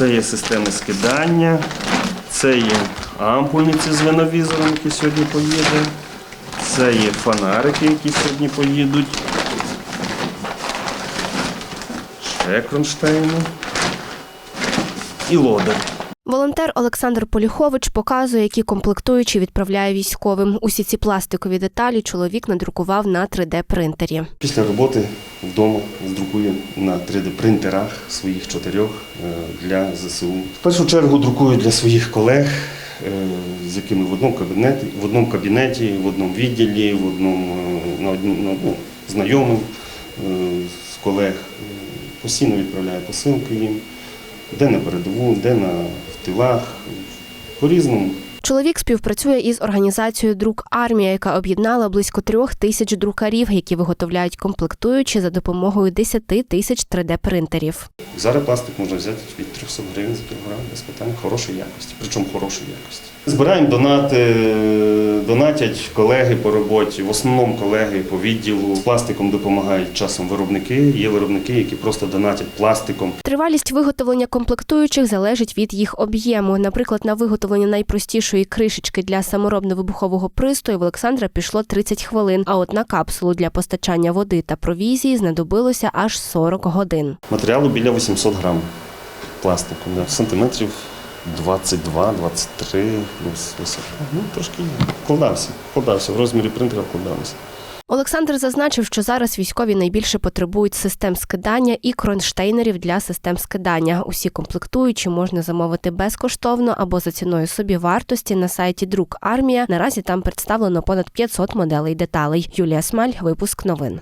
Це є системи скидання, це є ампульниці з виновізором, які сьогодні поїде. Це є фонарики, які сьогодні поїдуть. Ще кронштейни. І лодер. Волонтер Олександр Поліхович показує, які комплектуючі відправляє військовим. Усі ці пластикові деталі чоловік надрукував на 3D-принтері. Після роботи вдома друкую на 3D-принтерах своїх чотирьох е, для ЗСУ. В першу чергу друкую для своїх колег, е, з якими в одному кабінеті, в одному кабінеті, в одному відділі, в одному е, на одному ну, знайомим з колег. Постійно відправляю посилки їм, де на передову, де на в тилах, по-різному. Чоловік співпрацює із організацією Друк Армія, яка об'єднала близько трьох тисяч друкарів, які виготовляють комплектуючі за допомогою 10 тисяч 3D-принтерів. Зараз пластик можна взяти від 300 гривень за кілограм без питань хорошої якості, причому хорошої якості. Збираємо донати, донатять колеги по роботі, в основному колеги по відділу. Пластиком допомагають часом виробники. Є виробники, які просто донатять пластиком. Тривалість виготовлення комплектуючих залежить від їх об'єму. Наприклад, на виготовлення найпростішої кришечки для саморобно-вибухового пристрою в Олександра пішло 30 хвилин. А от на капсулу для постачання води та провізії знадобилося аж 40 годин. Матеріалу біля 800 грам пластику, сантиметрів 22, 23, ну, трошки вкладався, вкладався, в розмірі принтера вкладався. Олександр зазначив, що зараз військові найбільше потребують систем скидання і кронштейнерів для систем скидання. Усі комплектуючі можна замовити безкоштовно або за ціною собівартості на сайті Друк Армія. Наразі там представлено понад 500 моделей деталей. Юлія Смаль, випуск новин.